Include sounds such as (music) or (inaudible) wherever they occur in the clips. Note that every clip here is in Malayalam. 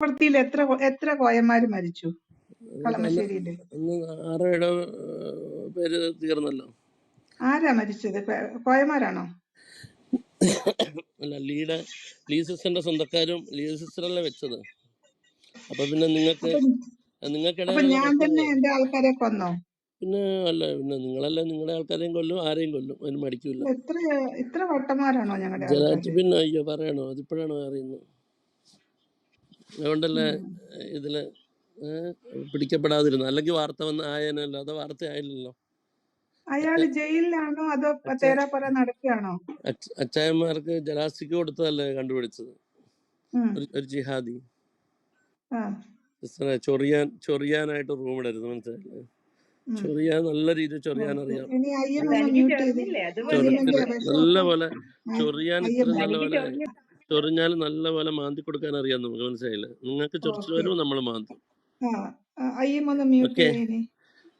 വൃത്തിയിൽ എത്ര എത്ര കോയന്മാര് മരിച്ചു? കളമശ്ശേരിയിൽ. അന്ന് ആറോ ഏഴോ പേര് തീർന്നല്ലോ. ആരാ മരിച്ചത്? കോ- കോയന്മാരാണോ? അല്ല ലീഡ് ലീ സിസ്റ്ററിന്റെ സ്വന്തക്കാരും ലീ സിസ്റ്ററല്ലേ വെച്ചത്. അപ്പൊ പിന്നെ നിങ്ങൾക്ക് അപ്പൊ അപ്പൊ നിങ്ങൾക്കിടയിലുള്ള ഞാൻ തന്നെ പ്രശ്നങ്ങളെ എന്റെ ആൾക്കാരെ കൊന്നോ? പിന്നെ അല്ല പിന്നെ നിങ്ങളല്ലേ നിങ്ങളുടെ ആൾക്കാരെയും കൊല്ലും ആരെയും കൊല്ലും അതിന് മടിക്കൂല. എത്ര ഇത്ര വട്ടന്മാരാണോ ഞങ്ങളുടെ ആൾക്കാര്? പിന്നെ അയ്യോ പറയണോ? അതിപ്പോഴാണോ അറിയുന്നത്? അതുകൊണ്ടല്ലേ. ഇതിൽ പിടിക്കപ്പെടാതിരുന്നു? അല്ലെങ്കിൽ വാർത്ത വന്ന് ആയനല്ലോ? അത് വാർത്ത ആയില്ലല്ലോ? അയാൾ ജയിലിലാണോ അതോ തേരാപ്പറ നടക്കുകയാണോ? അച്ചായന്മാർക്ക് ജലാസ്റ്റിക്ക് കൊടുത്തതല്ലേ കണ്ടുപിടിച്ചത്? ഒരു ജിഹാദി. ചൊറിയാൻ ചൊറിയാനായിട്ട് റൂം ഇടരുത് മനസ്സിലായില്ലേ ചൊറിയാൻ നല്ല രീതിയിൽ ചൊറിയാൻ അറിയാം. നല്ല പോലെ ചൊറിയാൻ ഇത്ര നല്ല പോലെ ചൊറിഞ്ഞാൽ നല്ല പോലെ മാന്തി കൊടുക്കാൻ അറിയാം നമുക്ക് മനസ്സിലായില്ല? നിങ്ങൾക്ക് ചൊറിച്ചിൽ വരുമ്പോ വരുമ്പോൾ നമ്മൾ മാന്തും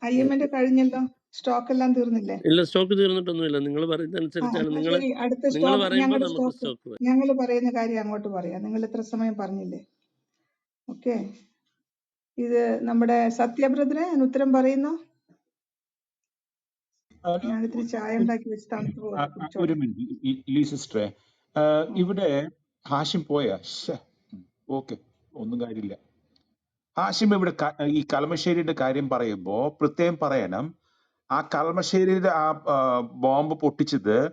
അയ്യമ്മന്റെ കഴിഞ്ഞല്ലോ സ്റ്റോക്ക് എല്ലാം തീർന്നില്ലേ? ഇല്ല സ്റ്റോക്ക് തീർന്നിട്ടൊന്നുമില്ല. നിങ്ങൾ പറയുന്നതനുസരിച്ചാണ്. നിങ്ങൾ അടുത്ത സ്റ്റോക്ക് ഞങ്ങൾ പറയുന്ന കാര്യം അങ്ങോട്ട് പറയാം. നിങ്ങൾ ഇത്ര സമയം പറഞ്ഞില്ലേ? ഓക്കെ. ഇത് നമ്മുടെ സത്യബ്രദറെ ഞാൻ ഉത്തരം പറയുന്നു? ഇത്തിരി ചായ ഉണ്ടാക്കി വെച്ച് തണുത്ത് ഒരു മിനിറ്റ്. സിസ്റ്ററെ ഇവിടെ ഹാഷിം പോയാ? ഓക്കെ. ഒന്നും കാര്യമില്ല. ഹാഷിം ഇവിടെ ഈ കളമശ്ശേരിയുടെ കാര്യം പറയുമ്പോൾ പ്രത്യേകം പറയണം. ആ കളമശ്ശേരിയുടെ ആ ബോംബ് പൊട്ടിച്ചത്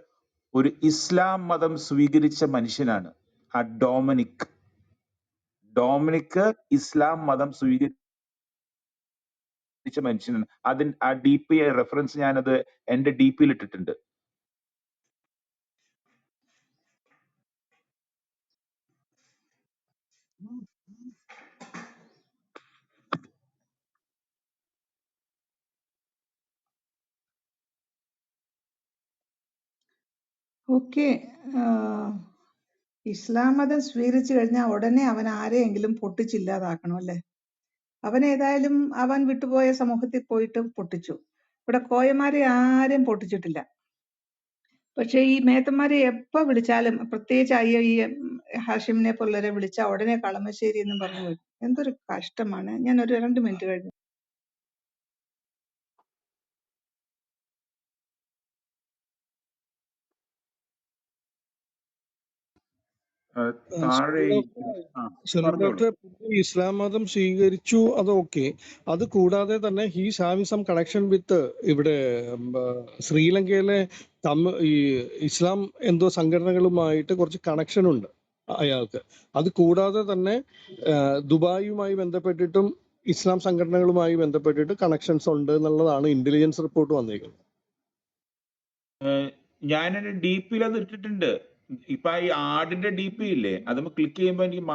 ഒരു ഇസ്ലാം മതം സ്വീകരിച്ച മനുഷ്യനാണ്. ആ ഡോമിനിക്. ഡോമിനിക് ഇസ്ലാം മതം സ്വീകരിച്ച മനുഷ്യനാണ്. അതിന് ആ ഡി പി റെഫറൻസ് ഞാനത് എന്റെ ഡി പിയിൽ ഇട്ടിട്ടുണ്ട്. ഓക്കെ ഇസ്ലാം മതം സ്വീകരിച്ചു കഴിഞ്ഞാൽ ഉടനെ അവൻ ആരെയെങ്കിലും പൊട്ടിച്ചില്ലാതാക്കണം അല്ലേ? അവൻ ഏതായാലും അവൻ വിട്ടുപോയ സമൂഹത്തിൽ പോയിട്ട് പൊട്ടിച്ചു. ഇവിടെ കോയമാരെ ആരും പൊട്ടിച്ചിട്ടില്ല. പക്ഷെ ഈ മേത്തന്മാരെ എപ്പോ വിളിച്ചാലും പ്രത്യേകിച്ച് അയ്യോ ഈ ഹാഷിമിനെ പോലുള്ളവരെ വിളിച്ചാൽ ഉടനെ കളമശ്ശേരി എന്ന് പറഞ്ഞു വരും എന്തൊരു കഷ്ടമാണ്. ഞാൻ ഒരു രണ്ട് മിനിറ്റ് കഴിഞ്ഞു ആ, ആ, താഴെ ശരി ഈ- ഡോക്ടറെ ഇസ്ലാം മതം സ്വീകരിച്ചു അത് ഓക്കെ? അത് കൂടാതെ തന്നെ he's having some connection with ഇവിടെ ശ്രീലങ്കയിലെ തമി ഈ ഇസ്ലാം എന്തോ സംഘടനകളുമായിട്ട് കുറച്ച് കണക്ഷൻ ഉണ്ട് അയാൾക്ക്. അത് കൂടാതെ തന്നെ ദുബായുമായി ബന്ധപ്പെട്ടിട്ടും ഇസ്ലാം സംഘടനകളുമായി ബന്ധപ്പെട്ടിട്ട് കണക്ഷൻസ് ഉണ്ട് എന്നുള്ളതാണ് ഇന്റലിജൻസ് റിപ്പോർട്ട് വന്നിരിക്കുന്നത്. ഞാൻ ഞാനൊരു ഡി പിയിൽ അത് ഇട്ടിട്ടുണ്ട്. ഇപ്പൊ ഈ ആടിന്റെ ഡി പി ഇല്ലേ? അത് ക്ലിക്ക് ചെയ്യുമ്പോ എനിക്ക്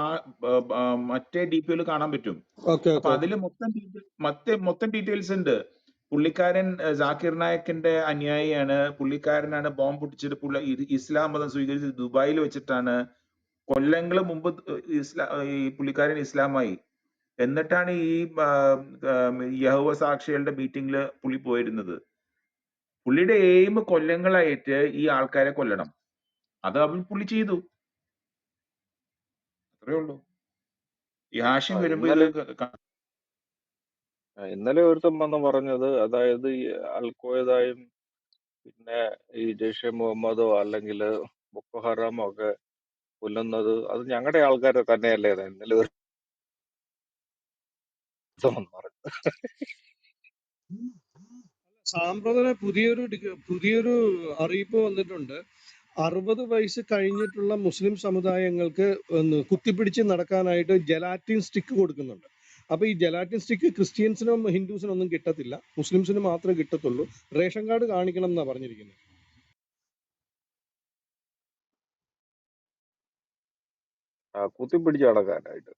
മറ്റേ ഡി പിയിൽ കാണാൻ പറ്റും. അപ്പൊ അതിൽ മൊത്തം മറ്റേ മൊത്തം മൊത്തം ഡീറ്റെയിൽസ് ഉണ്ട്. പുള്ളിക്കാരൻ ജാക്കിർ നായക്കിന്റെ അനുയായിയാണ്. പുള്ളിക്കാരനാണ് ബോംബ് പൊട്ടിച്ചിട്ട് പുള്ളി ഇസ്ലാം മതം സ്വീകരിച്ച് ദുബായിൽ വെച്ചിട്ടാണ്. കൊല്ലങ്ങൾ മുമ്പ് ഇസ്ലാ ഈ പുള്ളിക്കാരൻ ഇസ്ലാമായി. എന്നിട്ടാണ് ഈ യഹോവ സാക്ഷികളുടെ മീറ്റിംഗിൽ പുള്ളി പോയിരുന്നത്. പുള്ളിയുടെ എയിം കൊല്ലങ്ങളായിട്ട് ഈ ആൾക്കാരെ കൊല്ലണം. അത് അവൻ പുള്ളി ചെയ്തു. അത്രേ ഉള്ളൂ. ഈ ഹാഷിം ആ, വരുമ്പോ ഇത് ഇന്നലെ ക- ക- ഇന്നലെ ഒരുത്തൻ വന്ന് പറഞ്ഞത് അതായത് ഈ അൽക്കോയതായും പിന്നെ ഈ ജെയ്ഷെ മുഹമ്മദോ അല്ലെങ്കിൽ ബൊക്കോ ഹറാമോ ഒക്കെ കൊല്ലുന്നത് അത് ഞങ്ങളുടെ ആൾക്കാരെ തന്നെയല്ലേ എന്ന് ഇന്നലെ ഒരു വന്ന് പറഞ്ഞു സാമ്പ്രദായ പുതിയൊരു ഡിക- പുതിയൊരു അറിയിപ്പ് വന്നിട്ടുണ്ട്. അറുപത് വയസ്സ് കഴിഞ്ഞിട്ടുള്ള മുസ്ലിം സമുദായങ്ങൾക്ക് കുത്തിപ്പിടിച്ച് നടക്കാനായിട്ട് ജലാറ്റിൻ സ്റ്റിക്ക് കൊടുക്കുന്നുണ്ട്. അപ്പൊ ഈ ജലാറ്റിൻ സ്റ്റിക്ക് ക്രിസ്ത്യൻസിനും ഹിന്ദുസിനും ഒന്നും കിട്ടത്തില്ല. മുസ്ലിംസിന് മാത്രമേ കിട്ടത്തുള്ളൂ. റേഷൻ കാർഡ് കാണിക്കണം എന്നാ പറഞ്ഞിരിക്കുന്നത് കുത്തിപ്പിടിച്ച് നടക്കാനായിട്ട്.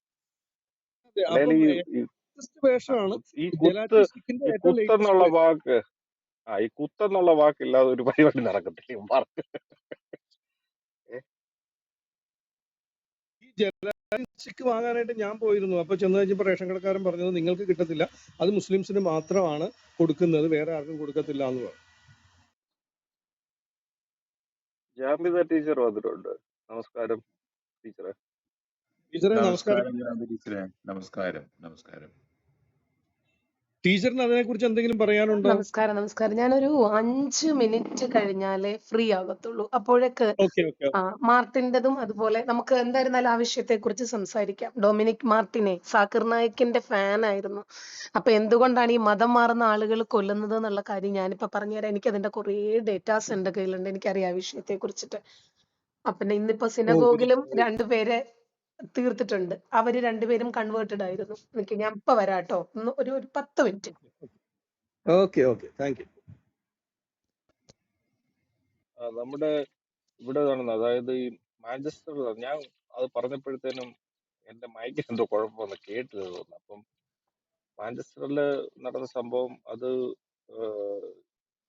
വേഷമാണ് ഈ കുത്ത് എന്നുള്ള വാക്ക് ആ ഈ കുത്തെന്നുള്ള വാക്കില്ലാതെ ഒരു പരിപാടി നടക്കത്തില്ല ഇവന്മാർക്ക്. ഈ വാങ്ങാനായിട്ട് ഞാൻ പോയിരുന്നു. അപ്പൊ ചെന്ന് കഴിഞ്ഞപ്പോ റേഷൻ കടക്കാരൻ പറഞ്ഞത് നിങ്ങൾക്ക് കിട്ടത്തില്ല അത് മുസ്ലിംസിന് മാത്രമാണ് കൊടുക്കുന്നത് വേറെ ആർക്കും കൊടുക്കത്തില്ല എന്ന് പറഞ്ഞു. ടീച്ചർ വന്നിട്ടുണ്ട്. നമസ്കാരം ടീച്ചറെ. ടീച്ചറെ നമസ്കാരം നമസ്കാരം. ടീച്ചറെ. നമസ്കാരം നമസ്കാരം. ടീച്ചറിന് അതിനെക്കുറിച്ച് എന്തെങ്കിലും പറയാനുണ്ടോ? നമസ്കാരം നമസ്കാരം. ഞാനൊരു അഞ്ച് മിനിറ്റ് കഴിഞ്ഞാലേ ഫ്രീ ആകത്തുള്ളൂ. അപ്പോഴേക്ക് മാർട്ടിന്റെതും അതുപോലെ നമുക്ക് എന്തായിരുന്നാലും ആ വിഷയത്തെ കുറിച്ച് സംസാരിക്കാം. ഡൊമിനിക് മാർട്ടിനെ സാക്കിർ നായിക്കിന്റെ ഫാൻ ആയിരുന്നു അപ്പൊ എന്തുകൊണ്ടാണ് ഈ മതം മാറുന്ന ആളുകൾ കൊല്ലുന്നത് എന്നുള്ള കാര്യം ഞാനിപ്പോ പറഞ്ഞുതരാം. എനിക്ക് അതിന്റെ കുറേ ഡേറ്റാസ് എന്റെ കയ്യിലുണ്ട്. എനിക്കറിയാം ആ വിഷയത്തെ കുറിച്ചിട്ട് അപ്പൊ ഇന്നിപ്പോ സിനഗോഗിലും രണ്ടുപേരെ തീർത്തിട്ടുണ്ട്. അവർ രണ്ടുപേരും കൺവേർട്ടഡ് ആയിരുന്നു. എനിക്ക് ഞാൻ ഇപ്പൊ വരാട്ടോ. ഒന്ന് ഒരു ഒരു പത്ത് minute. Okay okay thank you നമ്മുടെ ഇവിടെ നടന്ന അതായത് ഈ മാഞ്ചസ്റ്റർ ഞാൻ അത് പറഞ്ഞപ്പോഴത്തേനും എന്റെ മൈക്ക് എന്തോ കുഴപ്പമെന്ന് കേട്ടത് തോന്നുന്നു. അപ്പം മാഞ്ചസ്റ്ററിൽ നടന്ന സംഭവം അത്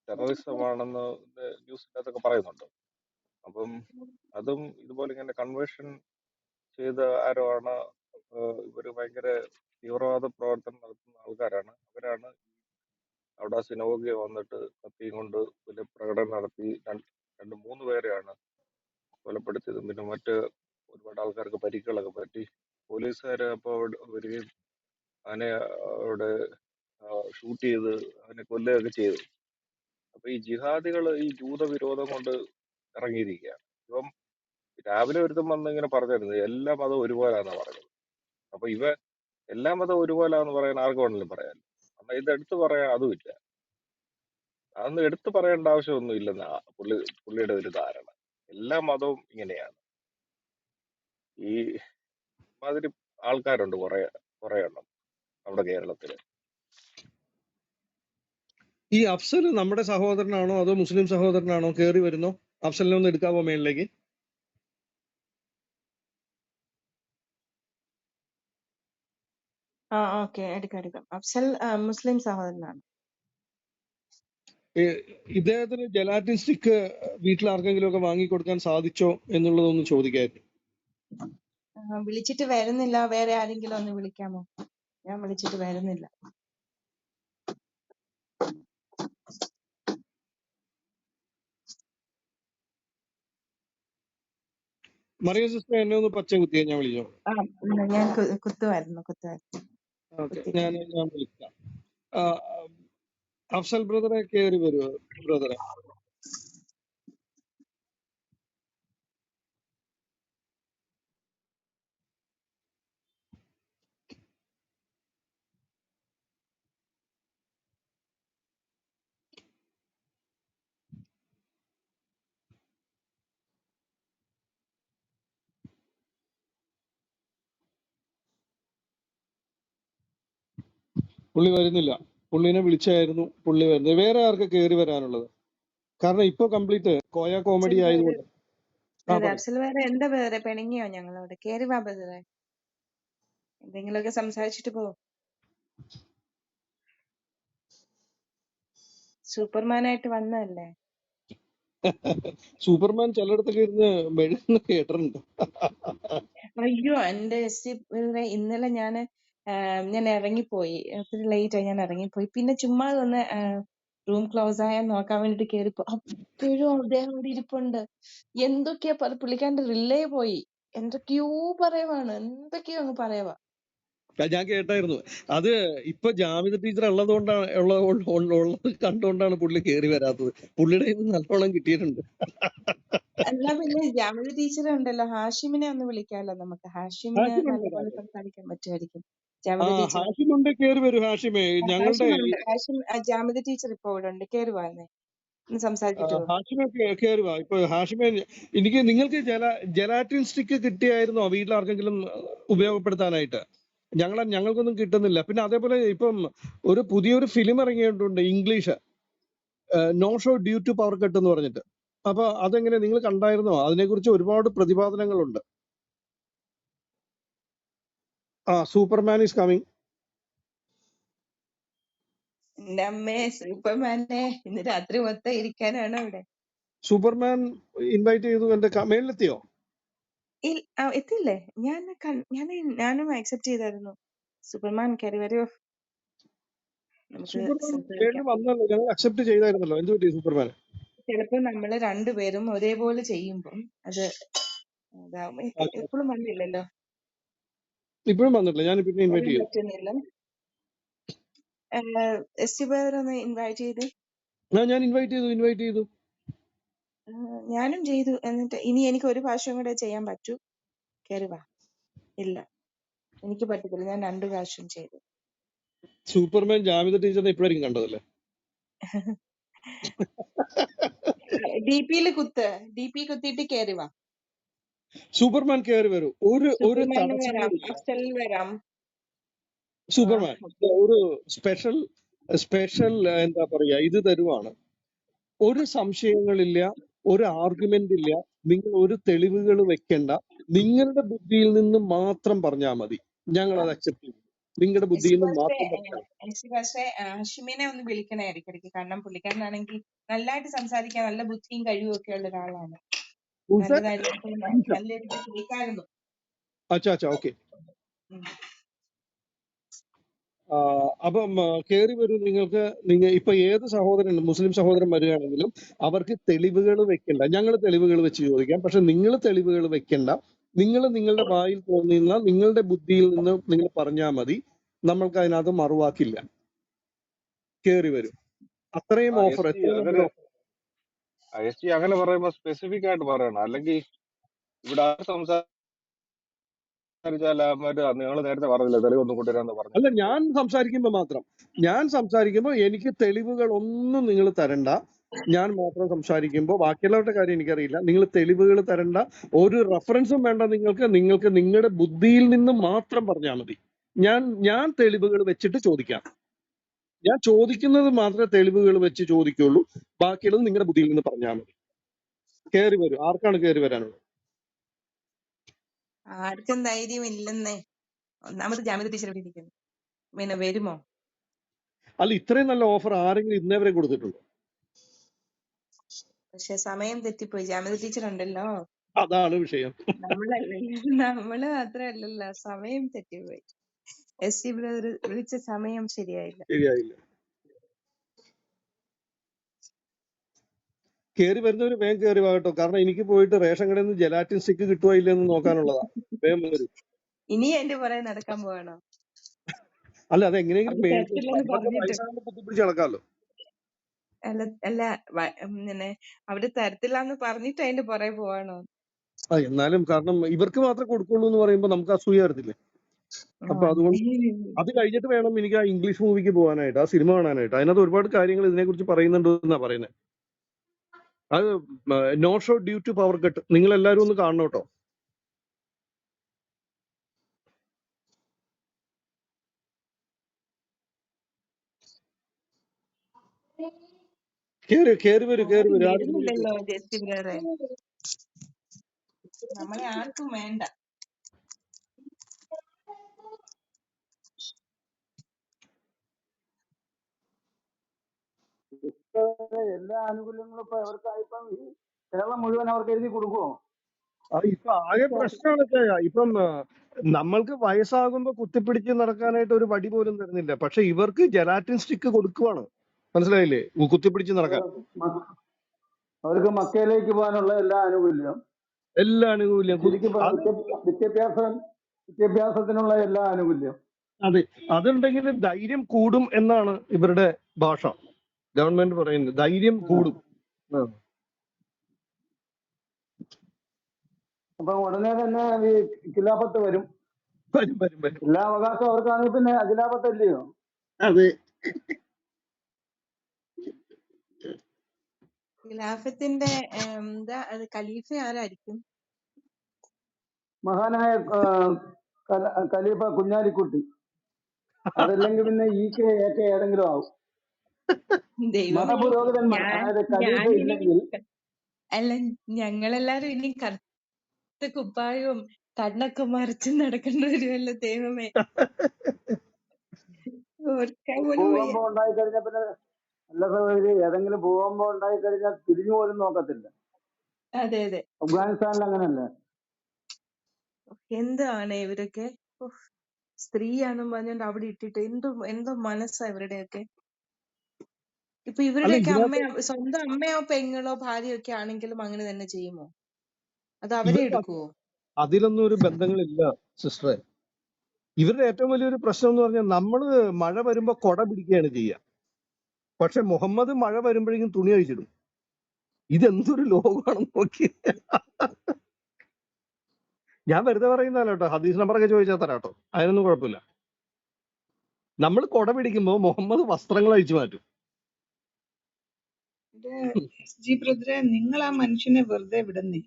ടെററിസം ആണെന്ന് ന്യൂസിനകത്തൊക്കെ പറയുന്നുണ്ട്. അപ്പം അതും ഇതുപോലെ ഇങ്ങനെ കൺവേർഷൻ ചെയ്ത ആരോ ആണ് ഏഹ് ഇവർ ഭയങ്കര തീവ്രവാദ പ്രവർത്തനം നടത്തുന്ന ആൾക്കാരാണ്. അവരാണ് അവിടെ സിനോഗി വന്നിട്ട് കത്തിയും കൊണ്ട് വലിയ പ്രകടനം നടത്തി. രണ്ട് രണ്ട് മൂന്ന് പേരെയാണ് കൊലപ്പെടുത്തിയത്. പിന്നെ മറ്റ് ഒരുപാട് ആൾക്കാർക്ക് പരിക്കുകളൊക്കെ പറ്റി. പോലീസുകാർ അപ്പോൾ അവിടെ വരികയും അവനെ അവിടെ ഷൂട്ട് ചെയ്ത് അവനെ കൊല്ലുകയൊക്കെ ചെയ്തു. അപ്പൊ ഈ ജിഹാദികൾ ഈ ജൂത വിരോധം കൊണ്ട് ഇറങ്ങിയിരിക്കുകയാണ്. ഇപ്പം രാവിലെ ഒരുത്തം വന്ന് ഇങ്ങനെ പറഞ്ഞിരുന്നു എല്ലാ മതവും ഒരുപോലാന്നാ പറഞ്ഞത്. അപ്പൊ ഇവ എല്ലാ മതവും ഒരുപോലാന്ന് പറയാൻ ആർക്ക് വേണമെങ്കിലും പറയാം എന്നാ ഇത് എടുത്തു പറയാൻ അതുമില്ല അതൊന്നും എടുത്തു പറയേണ്ട ആവശ്യമൊന്നും ഇല്ലെന്നാ പുള്ളി പുള്ളിയുടെ ഒരു ധാരണ. എല്ലാ മതവും ഇങ്ങനെയാണ്. ഈ മാതിരി ആൾക്കാരുണ്ട് കുറെ കുറെ എണ്ണം നമ്മുടെ കേരളത്തിൽ. ഈ അഫ്സൽ നമ്മുടെ സഹോദരനാണോ അതോ മുസ്ലിം സഹോദരനാണോ കേറി വരുന്നോ? അഫ്സലിനെ ഒന്ന് എടുക്കാവോ മേളിലേക്ക്? ആ ഓക്കെ. എടുക്കാം എടുക്കാം. അഫ്സൽ ആ, മുസ്ലിം സഹോദരനാണ്. ഇദ്ദേഹത്തിന് ജലാറ്റിൻ സ്റ്റിക്ക് വീട്ടിൽ ആർക്കെങ്കിലും ഒക്കെ വാങ്ങിക്കൊടുക്കാൻ സാധിച്ചോ എന്നുള്ളതൊന്ന് ചോദിക്കായിരുന്നു. ആ, വിളിച്ചിട്ട് വരുന്നില്ല. വേറെ ആരെങ്കിലും ഒന്ന് വിളിക്കാമോ? ഞാൻ വിളിച്ചിട്ട് വരുന്നില്ല. മറിയ സിസ്റ്റർ എന്നെ ഒന്ന് പച്ച കുത്തിയാ ഞാൻ വിളിച്ചോ? ആ ഉം, ഞാൻ കു- കുത്തുമായിരുന്നു കുത്തുമായിരുന്നു ഞാൻ ഞാൻ വിളിക്കാം. അഫ്സൽ ബ്രദറെ കേറി വരുവോ? ബ്രദറെ. പുള്ളി വരുന്നില്ല. പുള്ളിനെ വിളിച്ചായിരുന്നു പുള്ളി വരുന്നത്. വേറെ ആർക്ക് കയറി വരാനുള്ളത്? കാരണം ഇപ്പൊ കംപ്ലീറ്റ് കോയ കോമഡി ആയതുകൊണ്ട്. വേറെ എന്താ വേറെ? പിണങ്ങിയോ ഞങ്ങളോട്? കേറി വാ ബദറെ എന്തെങ്കിലുമൊക്കെ സംസാരിച്ചിട്ട് പോ. സൂപ്പർമാനായിട്ട് വന്നതല്ലേ? സൂപ്പർമാൻ ചിലയിടത്തൊക്കെ ഇരുന്ന് മെഴുകുന്ന കേട്ടിട്ടുണ്ട്. അയ്യോ എന്റെ ഇന്നലെ ഞാൻ ഞാൻ ഇറങ്ങിപ്പോയി. ഒത്തിരി ലേറ്റ് ആയി ഞാൻ ഇറങ്ങിപ്പോയി. പിന്നെ ചുമ്മാ ഒന്ന് റൂം ക്ലോസ് ആയാൽ നോക്കാൻ വേണ്ടിട്ട് കേറിപ്പോ. അപ്പോഴും അദ്ദേഹം അവിടെ ഇരിപ്പുണ്ട്. എന്തൊക്കെയാ പുള്ളിക്കാരന്റെ റിലേ പോയി. എന്തൊക്കെയോ പറയുവാണ്. എന്തൊക്കെയോ അങ്ങ് പറയുവാ. ഞാൻ കേട്ടായിരുന്നു. അത് ഇപ്പൊ ജാമ്യത ടീച്ചർ ഉള്ളത് കൊണ്ടാണ് ഉള്ളത് കണ്ടുകൊണ്ടാണ് പുള്ളി കേറി വരാത്തത്. പുള്ളിയുടെ നല്ലോണം കിട്ടിയിട്ടുണ്ട്. എന്നാ പിന്നെ ജാമിദ ടീച്ചർ ഉണ്ടല്ലോ. ഹാഷിമിനെ ഒന്ന് വിളിക്കാമല്ലോ നമുക്ക്. ഹാഷിമിനെ ഹാഷിം നല്ലപോലെ സംസാരിക്കാൻ പറ്റുമായിരിക്കും. ആ ജാമിദ ടീച്ചർ ഹാഷിം വരൂ ഹാഷിമേ. ഞങ്ങളുടെ ഹാഷിം ജാമിദ ടീച്ചർ ഇപ്പോ ഇവിടെ ഉണ്ട്. കേറി വന്നേ ഹാഷിമെ വാ. ഇപ്പൊ ഹാഷിമെ എനിക്ക് നിങ്ങൾക്ക് ജല ജലാറ്റിൻ സ്റ്റിക്ക് കിട്ടിയായിരുന്നോ വീട്ടിൽ ആർക്കെങ്കിലും ഉപയോഗപ്പെടുത്താനായിട്ട്? ഞങ്ങളെ ഞങ്ങൾക്കൊന്നും കിട്ടുന്നില്ല. പിന്നെ അതേപോലെ ഇപ്പം ഒരു പുതിയൊരു ഫിലിം ഇറങ്ങിയിട്ടുണ്ട് English. No show due to power cut എന്ന് പറഞ്ഞിട്ട്. അപ്പൊ അതെങ്ങനെ നിങ്ങൾ കണ്ടായിരുന്നോ? അതിനെക്കുറിച്ച് ഒരുപാട് പ്രതിപാദനങ്ങളുണ്ട്. ആ സൂപ്പർമാൻ ഈസ് കമ്മിങ് എന്റെ അമ്മേ സൂപ്പർമാനെ ഇന്ന് രാത്രി മൊത്തം ഇരിക്കാനാണോ ഇവിടെ? സൂപ്പർമാൻ ഇൻവൈറ്റ് ചെയ്തു. എന്റെ മേളിലെത്തിയോ? എത്തില്ലേ ഞാൻ ഞാൻ ഞാനും അക്സെപ്റ്റ് ചെയ്തായിരുന്നു. സൂപ്പർമാൻ കയറി ഓഫ് അക്സെപ്റ്റ് ചെയ്തായിരുന്നല്ലോ. എന്ത് പറ്റി സൂപ്പർമാൻ ചിലപ്പോ നമ്മൾ രണ്ടുപേരും ഒരേപോലെ ചെയ്യുമ്പം അത് എപ്പോഴും വന്നില്ലല്ലോ. ഇപ്പോഴും വന്നിട്ടില്ല. ഞാൻ പിന്നെ ഇൻവൈറ്റ് ചെയ്തു. പറ്റുന്നില്ല. എസ് ടി ഒന്ന് ഇൻവൈറ്റ് ചെയ്ത്. ആ ഞാൻ ഇൻവൈറ്റ് ചെയ്തു ഇൻവൈറ്റ് ചെയ്തു. ഞാനും ചെയ്തു. എന്നിട്ട് ഇനി എനിക്ക് ഒരു പ്രാവശ്യം കൂടെ ചെയ്യാൻ പറ്റൂ. കേറി വാ. ഇല്ല. എനിക്ക് പറ്റത്തില്ല. ഞാൻ രണ്ടു പ്രാവശ്യം ചെയ്തു. സൂപ്പർമാൻ ജാമിത ടീച്ചറിനെ ഇപ്പോഴും കണ്ടതല്ലേ? (laughs) ഡി പിയിൽ കുത്ത്. ഡി പി കുത്തിയിട്ട് കേറി വാ. സൂപ്പർമാൻ കയറി വരും. ഒരു ഒരു സൂപ്പർമാൻ വരാം. സൂപ്പർമാൻ ഒരു സ്പെഷ്യൽ സ്പെഷ്യൽ എന്താ പറയാ ഇത് തരുവാണ്. ഒരു സംശയങ്ങളില്ല ഒരു ആർഗ്യുമെന്റ് ഇല്ല. നിങ്ങൾ ഒരു തെളിവുകൾ വെക്കണ്ട. നിങ്ങളുടെ ബുദ്ധിയിൽ നിന്ന് മാത്രം പറഞ്ഞാൽ മതി. ഞങ്ങൾ അത് അക്സെപ്റ്റ് ചെയ്യും. നിങ്ങളുടെ ബുദ്ധിയിൽ നിന്ന് മാത്രം പറഞ്ഞാൽ മതി. പക്ഷേ ഹാഷിമിനെ ഒന്ന് വിളിക്കണേ ഇടയ്ക്കിടയ്ക്ക് കാരണം പുള്ളിക്കാരനാണെങ്കിൽ നല്ലതായിട്ട് സംസാരിക്കാൻ നല്ല ബുദ്ധിയും കഴിവും ഒക്കെ ഉള്ള ഒരാളാണ്. അച്ഛാ അച്ഛാ ഓക്കെ. അപ്പം കേറി വരൂ നിങ്ങൾക്ക് നിങ്ങൾ ഇപ്പൊ ഏത് സഹോദരൻ മുസ്ലിം സഹോദരൻ വരികയാണെങ്കിലും അവർക്ക് തെളിവുകൾ വെക്കണ്ട. ഞങ്ങൾ തെളിവുകൾ വെച്ച് ചോദിക്കാം. പക്ഷെ നിങ്ങൾ തെളിവുകൾ വെക്കണ്ട. നിങ്ങൾ നിങ്ങളുടെ വായിൽ തോന്നുന്ന നിങ്ങളുടെ ബുദ്ധിയിൽ നിന്ന് നിങ്ങൾ പറഞ്ഞാൽ മതി. നമ്മൾക്ക് അതിനകത്ത് മറുവാക്കില്ല. കേറി വരും. അത്രയും ഓഫർ എസ് ടി എത്രയും അങ്ങനെ വലിയ ഓഫർ എസ് അങ്ങനെ പറയുമ്പോൾ സ്പെസിഫിക് ആയിട്ട് പറയണം. അല്ലെങ്കിൽ ഇവിടെ ആര് സംസാരിച്ചാൽ നിങ്ങൾ നേരത്തെ പറഞ്ഞില്ല തെളിവൊന്നും കൊണ്ടുവരാന്ന് പറഞ്ഞു. അല്ല ഞാൻ സംസാരിക്കുമ്പോൾ മാത്രം. ഞാൻ സംസാരിക്കുമ്പോൾ എനിക്ക് തെളിവുകൾ ഒന്നും നിങ്ങൾ തരണ്ട. ഞാൻ മാത്രം സംസാരിക്കുമ്പോൾ ബാക്കിയുള്ളവരുടെ കാര്യം എനിക്കറിയില്ല. നിങ്ങൾ തെളിവുകൾ തരണ്ട. ഒരു റെഫറൻസും വേണ്ട നിങ്ങൾക്ക്. നിങ്ങൾക്ക് നിങ്ങളുടെ ബുദ്ധിയിൽ നിന്ന് മാത്രം പറഞ്ഞാൽ മതി. ഞാൻ ഞാൻ തെളിവുകൾ വെച്ചിട്ട് ചോദിക്കാം. ഞാൻ ചോദിക്കുന്നത് മാത്രമേ തെളിവുകൾ വെച്ച് ചോദിക്കുള്ളൂ. ബാക്കിയുള്ളത് നിങ്ങളുടെ ബുദ്ധിയിൽ നിന്ന് പറഞ്ഞാൽ മതി. കയറി വരും. ആർക്കാണ് കയറി വരാനുള്ളത്? ആർക്കും ധൈര്യം ഇല്ലെന്നേ ഒന്നാമത് ജാമ്യത ടീച്ചർ ഇവിടെ ഇരിക്കുന്നു. പിന്നെ വരുമോ? അല്ല ഇത്രയും നല്ല ഓഫർ ആരെങ്കിലും ഇന്നേവരെ കൊടുത്തിട്ടുണ്ടോ? പക്ഷെ സമയം തെറ്റിപ്പോയി. ജാമ്യത ടീച്ചർ ഉണ്ടല്ലോ. അതാണ് വിഷയം. നമ്മളല്ലല്ലോ നമ്മൾ മാത്രല്ലല്ലോ സമയം തെറ്റിപ്പോയി. എസ് സി ബ്രദർ വിളിച്ച സമയം ശരിയായില്ല. ശരിയായില്ല. കയറി വരുന്നവര് വേഗം കയറി വാട്ടോ കാരണം എനിക്ക് പോയിട്ട് റേഷൻ കടയിൽ നിന്ന് ജലാറ്റിൻ സ്റ്റിക്ക് കിട്ടുമോ ഇല്ലെന്ന് നോക്കാനുള്ളതാ. വേഗം വരും ഇനി എന്റെ പുറകെ നടക്കാൻ പോകണോ അല്ല അത് എങ്ങനെയെങ്കിലും പിടിച്ച് നടക്കാമല്ലോ. അല്ല അല്ല പിന്നെ അവർ തരത്തില്ലാന്ന് പറഞ്ഞിട്ട് അതിന്റെ പുറകെ പോവാണോ? ആ എന്നാലും കാരണം ഇവർക്ക് മാത്രം കൊടുക്കുള്ളൂ എന്ന് പറയുമ്പോ നമുക്ക് അസൂയ വരത്തില്ലേ? അപ്പൊ അതുകൊണ്ട് അത് കഴിഞ്ഞിട്ട് വേണം എനിക്ക് ആ ഇംഗ്ലീഷ് മൂവിക്ക് പോകാനായിട്ട് ആ സിനിമ കാണാനായിട്ട്. അതിനകത്ത് ഒരുപാട് കാര്യങ്ങൾ ഇതിനെ കുറിച്ച് പറയുന്നുണ്ട് എന്നാ പറയുന്നത് അത് no show due to power cut. നിങ്ങൾ എല്ലാവരും ഒന്ന് കാണണം കേട്ടോ. കേറി കേറി വരൂ കേറി വരൂ. നമ്മളെ ആർക്കും വേണ്ട. എല്ലാ ആനുകൂല്യങ്ങളും ഇപ്പൊ അവർക്കായി. ഇപ്പം ഈ കേരളം മുഴുവൻ അവർക്ക് എഴുതി കൊടുക്കുമോ ആ, ഇപ്പൊ ആകെ പ്രശ്നമാണ്. ഇപ്പം ആ, നമ്മൾക്ക് വയസ്സാകുമ്പോ കുത്തിപ്പിടിച്ച് നടക്കാനായിട്ട് ഒരു വടി പോലും തരുന്നില്ല. പക്ഷെ ഇവർക്ക് ജലാറ്റിൻ സ്റ്റിക്ക് കൊടുക്കുവാണ്. മനസ്സിലായില്ലേ? ഉ- കുത്തിപ്പിടിച്ച് നടക്കാൻ. മ- അവർക്ക് മക്കയിലേക്ക് പോകാനുള്ള എല്ലാ ആനുകൂല്യം എല്ലാ ആനുകൂല്യം കു- ശരിക്കും അത് പറഞ്ഞാൽ വിദ്യാഭ്യാസം വിദ്യാഭ്യാസത്തിനുള്ള എല്ലാ ആനുകൂല്യം അതെ. അതുണ്ടെങ്കിൽ ധൈര്യം കൂടും എന്നാണ് ഇവരുടെ ഭാഷ. ഗവൺമെന്റ് പറയുന്നത് ധൈര്യം കൂടും. അപ്പൊ ഉടനെ തന്നെ ഈ ഖിലാഫത്ത് വരും. വരും വരും വരും. എല്ലാ അവകാശവും അവർക്കാണെങ്കിൽ പിന്നെ ഖിലാഫത്ത് അല്ലയോ അതെ. ഖിലാഫത്തിന്റെ ഏം, എന്താ അത് ഖലീഫ ആരായിരിക്കും? മഹാനായ ആ, കല- ഖലീഫ കുഞ്ഞാലിക്കുട്ടി. അതല്ലെങ്കിൽ പിന്നെ ഈ കെ എ കെ ഏതെങ്കിലും ആവും. (laughs) മതപുരോഹിതന്മാർ അതായത് ഖലീഫ ഇല്ലെങ്കിൽ അല്ല ഞങ്ങളെല്ലാരും ഇനി കറുത്ത കുപ്പായവും കണ്ണൊക്കെ മറിച്ച് നടക്കേണ്ടി വരുമല്ലോ ദൈവമേ. (laughs) ഭൂകമ്പം ഉണ്ടായി പിന്നെ നല്ല സഹോദരി ഏതെങ്കിലും ഭൂകമ്പം ഉണ്ടായി കഴിഞ്ഞാൽ തിരിഞ്ഞു പോലും നോക്കത്തില്ല. അതെ അതെ. അഫ്ഗാനിസ്ഥാനിൽ അങ്ങനല്ലേ എന്താണ് ഇവരൊക്കെ? സ്ത്രീയാണെന്ന് പറഞ്ഞോണ്ട് പറഞ്ഞുകൊണ്ട് അവിടെ ഇട്ടിട്ട് എന്തോ എന്തോ മനസ്സാ ഇവരുടെയൊക്കെ. ഇപ്പൊ ഇവരുടെയൊക്കെ അമ്മയോ സ്വന്തം അമ്മയോ പെങ്ങളോ ഭാര്യയോ ഒക്കെ ആണെങ്കിലും അങ്ങനെ തന്നെ ചെയ്യുമോ? അത് അവരെ എടുക്കുവോ? അതിലൊന്നും ഒരു ബന്ധങ്ങളില്ല സിസ്റ്ററെ. ഇവരുടെ ഏറ്റവും വലിയൊരു പ്രശ്നം എന്ന് പറഞ്ഞാൽ നമ്മൾ മഴ വരുമ്പോ കൊട പിടിക്കുകയാണ് ചെയ്യുക. പക്ഷെ മുഹമ്മദ് മഴ വരുമ്പോഴേക്കും തുണി അഴിച്ചിടും. ഇതെന്തൊരു ലോകമാണെന്ന് നോക്കി. ഞാൻ വെറുതെ പറയുന്നതല്ല കേട്ടോ ഹദീസ് നമ്പറൊക്കെ ചോദിച്ചാൽ തരാം കേട്ടോ. അതിനൊന്നും കുഴപ്പമില്ല. നമ്മൾ കൊട പിടിക്കുമ്പോ മുഹമ്മദ് വസ്ത്രങ്ങൾ അഴിച്ചു മാറ്റും. എസ് ജി ബ്രദറെ നിങ്ങൾ ആ മനുഷ്യനെ വെറുതെ വിടുന്നേ.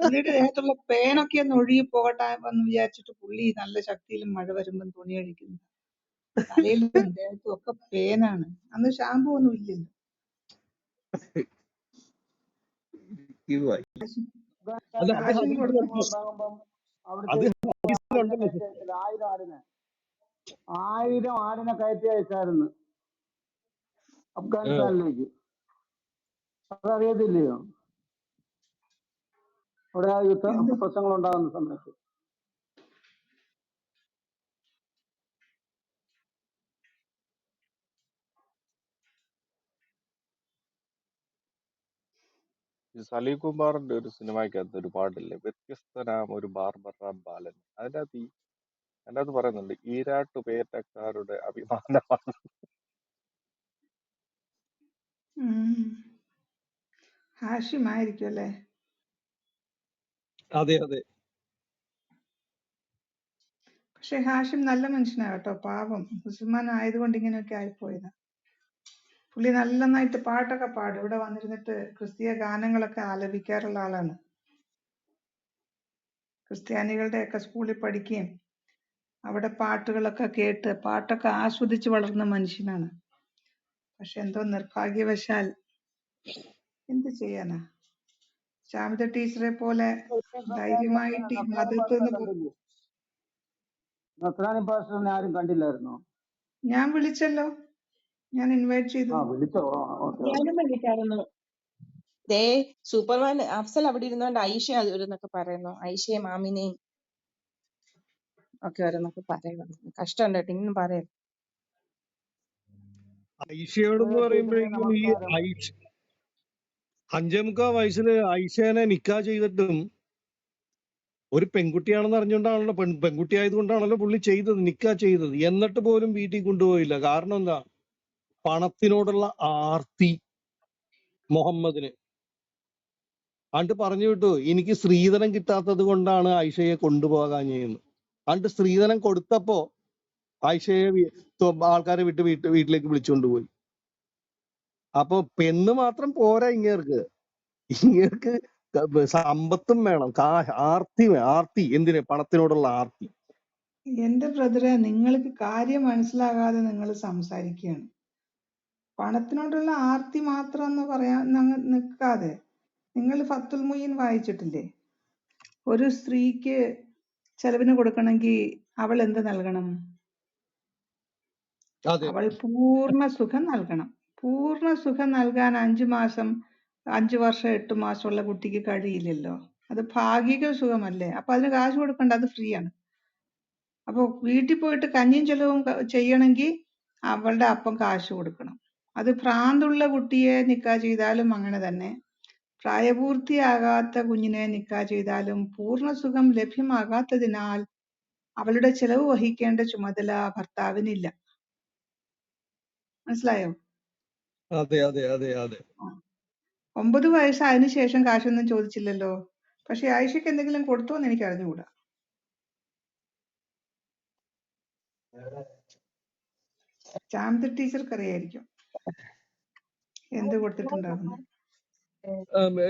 പുള്ളിയുടെ ദേഹത്തുള്ള പേനൊക്കെ ഒന്ന് ഒഴുകി പോകട്ടെ എന്ന് വിചാരിച്ചിട്ട് പുള്ളി നല്ല ശക്തിയിലും മഴ വരുമ്പം തുണി അഴിക്കുന്നു. തലയിലും ദേഹത്തും ഒക്കെ പേനാണ്. അന്ന് ഷാമ്പു ഒന്നും ഇല്ലല്ലോ. അത് അത് ആടിനെ ആയിരം ആടിനെ കയറ്റി അയച്ചായിരുന്നു. അഫ്ഗാനിസ്ഥാനിലേക്ക്. അതറിയത്തില്ലയോ? അവിടെ ആ യുദ്ധ പ്രശ്നങ്ങൾ ഉണ്ടാകുന്ന സമയത്ത്. ഈ സലീം കുമാറിന്റെ ഒരു സിനിമയ്ക്കകത്ത് ഒരു പാട്ടില്ലേ? വ്യത്യസ്തനാം ഒരു ബാർബറ ബാലൻ. അതിനകത്ത് ഈ അതിനകത്ത് പറയുന്നുണ്ട് ഈരാട്ടുപേറ്റക്കാരുടെ അഭിമാനമാണ്. ഉം. ഹാഷിമായിരിക്കും അല്ലേ അതെ അതെ. പക്ഷെ ഹാഷിം നല്ല മനുഷ്യനാ കേട്ടോ പാവം. മുസൽമാൻ ആയതുകൊണ്ട് ഇങ്ങനെയൊക്കെ ആയിപ്പോയതാ. പുള്ളി നല്ല നന്നായിട്ട് പാട്ടൊക്കെ പാടും. ഇവിടെ വന്നിരുന്നിട്ട് ക്രിസ്തീയ ഗാനങ്ങളൊക്കെ ആലപിക്കാറുള്ള ആളാണ്. ക്രിസ്ത്യാനികളുടെ ഒക്കെ സ്കൂളിൽ പഠിക്കുകയും അവിടെ പാട്ടുകളൊക്കെ കേട്ട് പാട്ടൊക്കെ ആസ്വദിച്ച് വളർന്ന മനുഷ്യനാണ്. പക്ഷെ എന്തോ നിർഭാഗ്യവശാൽ എന്ത് ചെയ്യാനാ? ശാമിത ടീച്ചറെ പോലെ ധൈര്യമായിട്ട് മതത്തിൽ നിന്ന് ആരും കണ്ടില്ലായിരുന്നോ? ഞാൻ വിളിച്ചല്ലോ. ഞാൻ ഇൻവൈറ്റ് ചെയ്തു. ആ വിളിച്ചോ? ഞാനും വിളിച്ചായിരുന്നു ദേ സൂപ്പർമാൻ അഫ്സൽ അവിടെ ഇരുന്നോണ്ട് ഐഷ അത് പറയുന്നു. ഐഷയെ മാമിനെയും ഒക്കെ ഓരോന്നൊക്കെ പറയുന്നു. കഷ്ടമുണ്ട് കേട്ടോ ഇന്നും പറയാം ഐഷയോടെന്ന് പറയുമ്പോഴേക്കും ഈ ഐഷ അഞ്ചേ മുക്കാൽ വയസ്സിൽ ഐഷേനെ നിക്കാ ചെയ്തിട്ടും ഒരു പെൺകുട്ടിയാണെന്ന് അറിഞ്ഞുകൊണ്ടാണല്ലോ പെൺ പെൺകുട്ടി ആയതുകൊണ്ടാണല്ലോ പുള്ളി ചെയ്തത് നിക്കാ ചെയ്തത്. എന്നിട്ട് പോലും വീട്ടിൽ കൊണ്ടുപോയില്ല. കാരണം എന്താ? പണത്തിനോടുള്ള ആർത്തി മുഹമ്മദിന്. അണ്ട് പറഞ്ഞു വിട്ടു എനിക്ക് സ്ത്രീധനം കിട്ടാത്തത് കൊണ്ടാണ് കൊണ്ടുപോകാൻ ചെയ്യുന്നത്. അണ്ട് സ്ത്രീധനം കൊടുത്തപ്പോ ആയിഷയെ ആൾക്കാരെ വിട്ട് വീട്ട് വീട്ടിലേക്ക് വിളിച്ചുകൊണ്ടുപോയി അപ്പൊ പെണ്ണ് മാത്രം പോരാ ഇങ്ങേർക്ക്. ഇങ്ങേർക്ക് സമ്പത്തും വേണം കാ ആർത്തി വേ- ആർത്തി എന്തിന്? പണത്തിനോടുള്ള ആർത്തി. എന്റെ ബ്രദറെ നിങ്ങൾക്ക് കാര്യം മനസ്സിലാകാതെ നിങ്ങൾ സംസാരിക്കുകയാണ്. പണത്തിനോടുള്ള ആർത്തി മാത്രം എന്ന് പറയാൻ നങ്ങ- നിൽക്കാതെ നിങ്ങൾ ഫത്തുൽ മുയിൻ വായിച്ചിട്ടില്ലേ? ഒരു സ്ത്രീക്ക് ചെലവിന് കൊടുക്കണമെങ്കിൽ അവൾ എന്ത് നൽകണം? അതെ. അവൾ പൂർണ സുഖം നൽകണം. പൂർണ സുഖം നൽകാൻ അഞ്ചു മാസം അഞ്ചു വർഷം എട്ട് മാസമുള്ള കുട്ടിക്ക് കഴിയില്ലല്ലോ. അത് ഭാഗിക സുഖമല്ലേ? അപ്പൊ അതിന് കാശ് കൊടുക്കണ്ട അത് ഫ്രീ ആണ് അപ്പോൾ വീട്ടിൽ പോയിട്ട് കഞ്ഞിയും ചെലവും ചെയ്യണമെങ്കിൽ അവളുടെ അപ്പം കാശ് കൊടുക്കണം. അത് ഭ്രാന്തുള്ള കുട്ടിയെ നിക്കാ ചെയ്താലും അങ്ങനെ തന്നെ. പ്രായപൂർത്തിയാകാത്ത കുഞ്ഞിനെ നിക്കാ ചെയ്താലും പൂർണ സുഖം ലഭ്യമാകാത്തതിനാൽ അവളുടെ ചെലവ് വഹിക്കേണ്ട ചുമതല ഭർത്താവിനില്ല. മനസ്സിലായോ? അതെ അതെ അതെ അതെ. ഒമ്പത് വയസ്സായതിനു ശേഷം കാശൊന്നും ചോദിച്ചില്ലല്ലോ. പക്ഷെ ആയിഷയ്ക്ക് എന്തെങ്കിലും കൊടുത്തോ എന്ന് എനിക്ക് അറിഞ്ഞുകൂടാ. ചാന്ത ടീച്ചർക്ക് അറിയായിരിക്കും എന്ത് കൊടുത്തിട്ടുണ്ടാവുന്നു.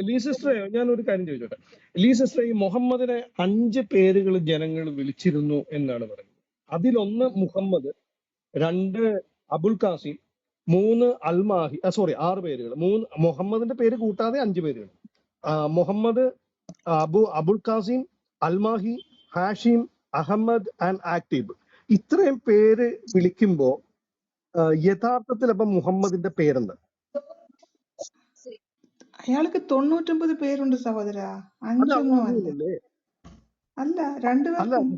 ലീ സിസ്റ്ററെ ഞാൻ ഒരു കാര്യം ചോദിച്ചോട്ടെ. ലീ സിസ്റ്ററെ ഈ മുഹമ്മദിനെ അഞ്ച് പേരുകൾ ജനങ്ങൾ വിളിച്ചിരുന്നു എന്നാണ് പറയുന്നത്. അതിലൊന്ന് മുഹമ്മദ് രണ്ട് അബുൽ കാസിം മൂന്ന് അൽമാഹി സോറി ആറ് പേരുകൾ. മൂന്ന് മുഹമ്മദിന്റെ പേര് കൂട്ടാതെ അഞ്ച് പേരുകൾ. Muhammad Abu Abul Qasim Almahi Hashim Ahmad and Aqib ഇത്രയും പേര് വിളിക്കുമ്പോ യഥാർത്ഥത്തിൽ അപ്പൊ മുഹമ്മദിന്റെ പേരുണ്ട് അയാൾക്ക് തൊണ്ണൂറ്റൊമ്പത് പേരുണ്ട് സഹോദര. അഞ്ചൊന്നും അല്ല. രണ്ടു പേർക്കും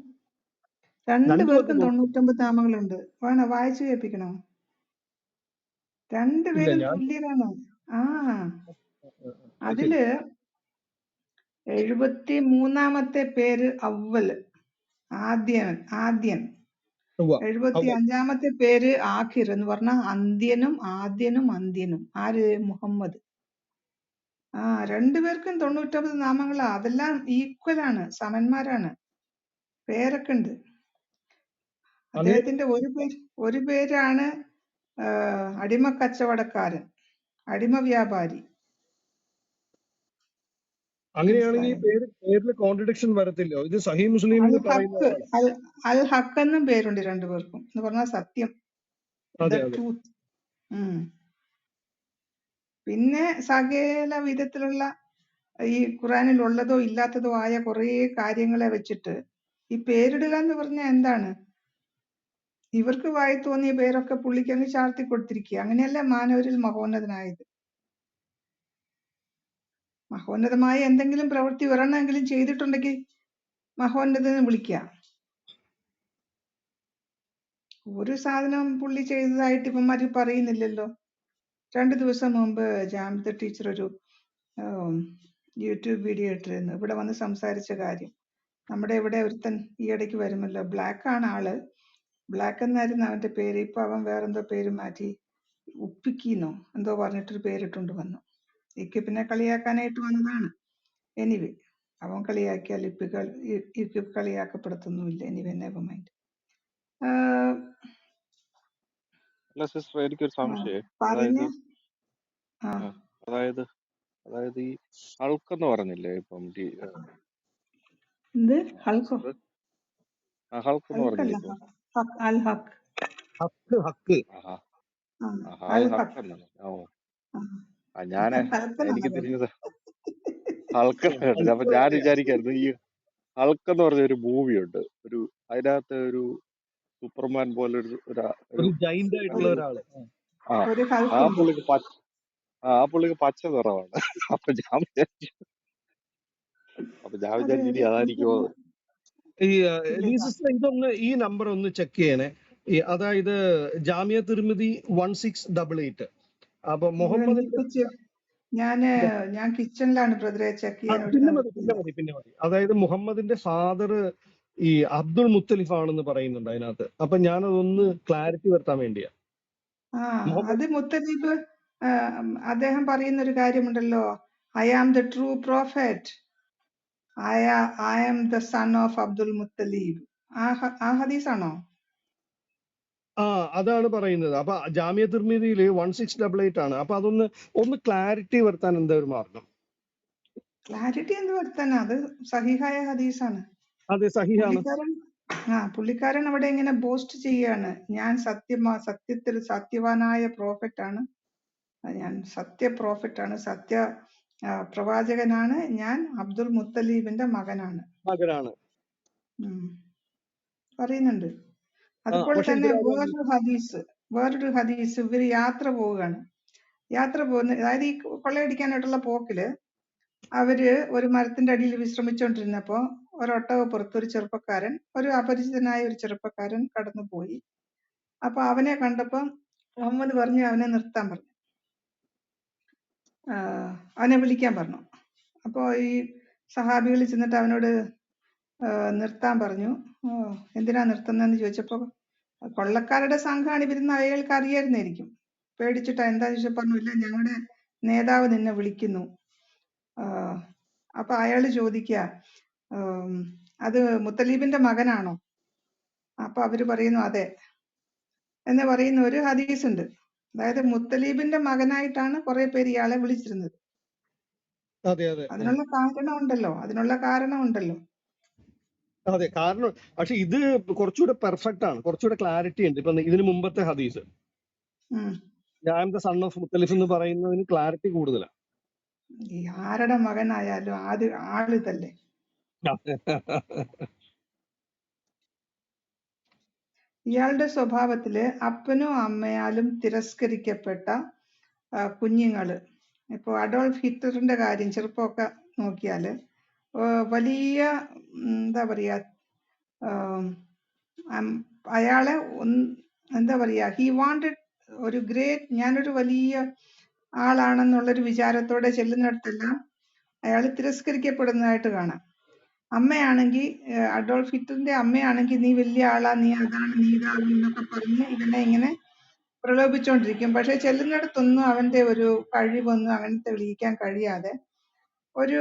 രണ്ടു പേർക്കും തൊണ്ണൂറ്റൊമ്പത് നാമങ്ങളുണ്ട്. വേണോ വായിച്ചു കേൾപ്പിക്കണോ? രണ്ടുപേരും തുല്യരാണ്. ആ. അതിൽ എഴുപത്തി മൂന്നാമത്തെ പേര് അവ്വൽ ആദ്യൻ ആദ്യൻ. എഴുപത്തി അഞ്ചാമത്തെ പേര് ആഖിർ എന്ന് പറഞ്ഞാൽ അന്ത്യനും ആദ്യനും അന്ത്യനും. ആര്? മുഹമ്മദ്. ആ രണ്ടുപേർക്കും തൊണ്ണൂറ്റൊമ്പത് നാമങ്ങളാ. അതെല്ലാം ഈക്വൽ ആണ്. സമന്മാരാണ്. പേരൊക്കെ ഉണ്ട്. അദ്ദേഹത്തിന്റെ ഒരു പേര് ഒരു പേരാണ് ആ, അടിമ കച്ചവടക്കാരൻ അടിമ വ്യാപാരി. അങ്ങനെയാണെങ്കിൽ പേരിൽ കോൺട്രഡിക്ഷൻ വരത്തില്ലോ. ഇത് സഹി മുസ്ലിം അൽ ഹക്ക് എന്നും പേരുണ്ട് രണ്ടുപേർക്കും എന്ന് പറഞ്ഞാൽ സത്യം. പിന്നെ സകല വിധത്തിലുള്ള ഈ ഖുറാനിൽ ഉള്ളതോ ഇല്ലാത്തതോ ആയ കുറേ കാര്യങ്ങളെ വെച്ചിട്ട് ഈ പേരിടുക എന്ന് പറഞ്ഞാൽ എന്താണ്? ഇവർക്ക് വായി തോന്നിയ പേരൊക്കെ പുള്ളിക്ക് അങ്ങ് ചാർത്തി കൊടുത്തിരിക്കുക. അങ്ങനെയല്ല മാനവരിൽ മഹോന്നതനായത്. മഹോന്നതമായ എന്തെങ്കിലും പ്രവൃത്തി ഒരെണ്ണമെങ്കിലും ചെയ്തിട്ടുണ്ടെങ്കിൽ മഹോന്നതനെ വിളിക്കുക. ഒരു സാധനം പുള്ളി ചെയ്തതായിട്ട് ഇവന്മാര് പറയുന്നില്ലല്ലോ. രണ്ടു ദിവസം മുമ്പ് ജാമിത ടീച്ചർ ഒരു യൂട്യൂബ് വീഡിയോ ഇട്ടിരുന്നു. ഇവിടെ വന്ന് സംസാരിച്ച കാര്യം. നമ്മുടെ ഇവിടെ ഒരുത്തൻ ഈ ഇടയ്ക്ക് വരുമല്ലോ. ബ്ലാക്ക് ആണ് ആൾ. ബ്ലാക്ക് എന്നായിരുന്നു അവന്റെ പേര്. ഇപ്പൊ അവൻ വേറെന്തോ പേര് മാറ്റി. ഉപ്പിക്കീന്നോ എന്തോ പറഞ്ഞിട്ടൊരു പേരിട്ടുണ്ട് വന്നു. ഇക്ക് പിന്നെ കളിയാക്കാനായിട്ട് വന്നതാണ്. എനിവേ അവൻ കളിയാക്കിയാൽ ഇപ്പി ഇക്ക് കളിയാക്കപ്പെടുത്തൊന്നുമില്ല. എനിവേ നെവർ മൈൻഡ് അല്ല സിസ്റ്റർ എനിക്കൊരു സംശയം. പറഞ്ഞ. അതായത് അതായത് ഈ ഹൾക്ക് പറഞ്ഞില്ലേ ഇപ്പം എന്ത് ആ. ഹൾക്ക്? എന്ന് പറഞ്ഞില്ലേ ഇപ്പം? ഹക്ക് അൽ ഹക്ക് ഹക്ക് ഹക്ക്. ആഹാ. ആ ആഹാ അൽ അത് ഹക്ക് ഹക്ക് എന്നാണ് ഓ. ആ. ആ ഞാൻ (laughs) എനിക്ക് തിരിഞ്ഞത് (laughs) ഹൾക്ക് അപ്പൊ ഞാൻ വിചാരിക്കായിരുന്നു ഈ ഹൾക്ക് എന്ന് പറഞ്ഞ ഒരു മൂവി ഉണ്ട് ഒരു അതിനകത്ത് ഒരു സൂപ്പർമാൻ പോലെ ഒരു ഒരു- ഒരു ഒരു ജൈന്റ് ആയിട്ടുള്ള ഒരു ഒരു ഒരാൾ. ആ. ഒരു ആ ഹൽക്കുണ്ട് പുള്ളിക്ക് പച്ച ആ ആ പുള്ളിക്ക് പച്ച നിറമാണ് അപ്പൊ ഞാൻ വിചാരിച്ചു. അപ്പൊ ഞാൻ അത് വിചാരിച്ചു ഇനി അതായിരിക്കുമോ? ഈ ഇതൊന്ന് ഈ നമ്പർ ഒന്ന് ചെക്ക് ചെയ്യണേ. അതായത് Jami Tirmidhi one six double eight അപ്പൊ മുഹമ്മദ് ഞാൻ ഞാൻ കിച്ചണിലാണ് ബ്രദറെ ചെക്ക് ചെയ്യാൻ പിന്നെ മതി പിന്നെ മതി പിന്നെ മതി. അതായത് മുഹമ്മദിന്റെ ഫാദർ ഈ അബ്ദുൾ മുത്തലിഫ് ആണെന്ന് പറയുന്നുണ്ട് അതിനകത്ത്. അപ്പൊ ഞാനതൊന്ന് ക്ലാരിറ്റി വരുത്താൻ വേണ്ടിയാ. അത് മുത്തലിഫ് അദ്ദേഹം പറയുന്ന ഒരു കാര്യമുണ്ടല്ലോ. I am the true prophet I I am the son of Abdul Muttalib ആ ഹദീസ് ആണോ ഹദീസാണോ? ആ അതാണ് പറയുന്നത്. അപ്പൊ ജാമ്യ തിർമിതിയിൽ വൺ സിക്സ് ഡബിൾ എയ്റ്റ് ആണ്. അപ്പൊ അതൊന്ന് ഒന്ന് ക്ലാരിറ്റി വരുത്താൻ എന്താ ഒരു മാർഗം? ക്ലാരിറ്റി എന്ത് വരുത്താനാ? അത് സഹിഹായ ഹദീസാണ്. അതെ സഹിഹാണ്. പുള്ളിക്കാരൻ ആ പുള്ളിക്കാരൻ അവിടെ ഇങ്ങനെ ബോസ്റ്റ് ചെയ്യാണ് ഞാൻ സത്യമാ സത്യത്തിൽ സത്യവാനായ പ്രോഫിറ്റ് ആണ്. ആ, ഞാൻ സത്യ പ്രോഫിറ്റ് ആണ്. സത്യ പ്രവാചകനാണ്. ഞാൻ അബ്ദുൽ മുത്തലീബിന്റെ മകനാണ്. മകനാണ്. പറയുന്നുണ്ട്. അതുപോലെ തന്നെ വേറൊരു ഹദീസ് വേറൊരു ഹദീസ് ഇവർ യാത്ര പോവുകയാണ്. യാത്ര പോകുന്ന അതായത് ഈ കൊള്ളയടിക്കാനായിട്ടുള്ള പോക്കിൽ അവർ ഒരു മരത്തിന്റെ അടിയിൽ വിശ്രമിച്ചുകൊണ്ടിരുന്നപ്പോ ഒരൊട്ടകപ്പുറത്ത് ഒരു ചെറുപ്പക്കാരൻ ഒരു അപരിചിതനായ ഒരു ചെറുപ്പക്കാരൻ കടന്നുപോയി. അപ്പൊ അവനെ കണ്ടപ്പോ മുഹമ്മദ് പറഞ്ഞു അവനെ നിർത്താൻ പറഞ്ഞു. അവനെ വിളിക്കാൻ പറഞ്ഞു. അപ്പോൾ ഈ സഹാബികൾ ചെന്നിട്ട് അവനോട് നിർത്താൻ പറഞ്ഞു. എന്തിനാ നിർത്തുന്നതെന്ന് ചോദിച്ചപ്പോൾ കൊള്ളക്കാരുടെ സംഘമാണ് ഇവരുന്ന് അയാൾക്ക് അറിയായിരുന്നായിരിക്കും. പേടിച്ചിട്ടാ എന്താ ചോദിച്ചാൽ പറഞ്ഞു ഇല്ല ഞങ്ങളുടെ നേതാവ് നിന്നെ വിളിക്കുന്നു. അപ്പൊ അയാൾ ചോദിക്കുക അത് മുത്തലീബിന്റെ മകനാണോ? അപ്പൊ അവർ പറയുന്നു അതെ. എന്ന് പറയുന്ന ഒരു ഹദീസ് ഉണ്ട് അതായത് മുത്തലീബിന്റെ മകനായിട്ടാണ് കുറെ പേര് ഇയാളെ വിളിച്ചിരുന്നത്. അതിനുള്ള കാരണം ഉണ്ടല്ലോ അതിനുള്ള കാരണം ഉണ്ടല്ലോ അതെ കാരണം പക്ഷെ ഇത് കുറച്ചുകൂടെ പെർഫെക്റ്റ് ആണ്. കുറച്ചുകൂടെ ക്ലാരിറ്റി ഉണ്ട്. ഇപ്പൊ ഇതിന് മുമ്പത്തെ ഹദീസ്. ഞാൻ ദ സൺ ഓഫ് മുത്തലിഫ് എന്ന് പറയുന്നതിന് ക്ലാരിറ്റി കൂടുതലാണ് ആരുടെ മകനായാലും ആദ്യ ആളിതല്ലേ. ഇയാളുടെ സ്വഭാവത്തിൽ അപ്പനും അമ്മയാലും തിരസ്കരിക്കപ്പെട്ട കുഞ്ഞുങ്ങൾ. ഇപ്പൊ അഡോൾഫ് ഹിറ്റ്ലറിന്റെ കാര്യം ചെറുപ്പമൊക്കെ നോക്കിയാൽ വലിയ എന്താ പറയാ അയാളെ എന്താ പറയാ ഹി വാണ്ടഡ് ഒരു ഗ്രേറ്റ് ഞാനൊരു വലിയ ആളാണെന്നുള്ളൊരു വിചാരത്തോടെ ചെല്ലുന്നിടത്തെല്ലാം അയാൾ തിരസ്കരിക്കപ്പെടുന്നതായിട്ട് കാണാം. അമ്മയാണെങ്കിൽ അഡോൾഫ് ഹിറ്റ്ലറിന്റെ അമ്മയാണെങ്കിൽ നീ വലിയ ആളാ നീ അതാണ് നീ ഇതാണ് എന്നൊക്കെ പറഞ്ഞ് ഇവനെ ഇങ്ങനെ പ്രലോഭിച്ചുകൊണ്ടിരിക്കും പക്ഷെ ചെല്ലുന്നിടത്തൊന്നും അവന്റെ ഒരു കഴിവൊന്നും അവനെ തെളിയിക്കാൻ കഴിയാതെ ഒരു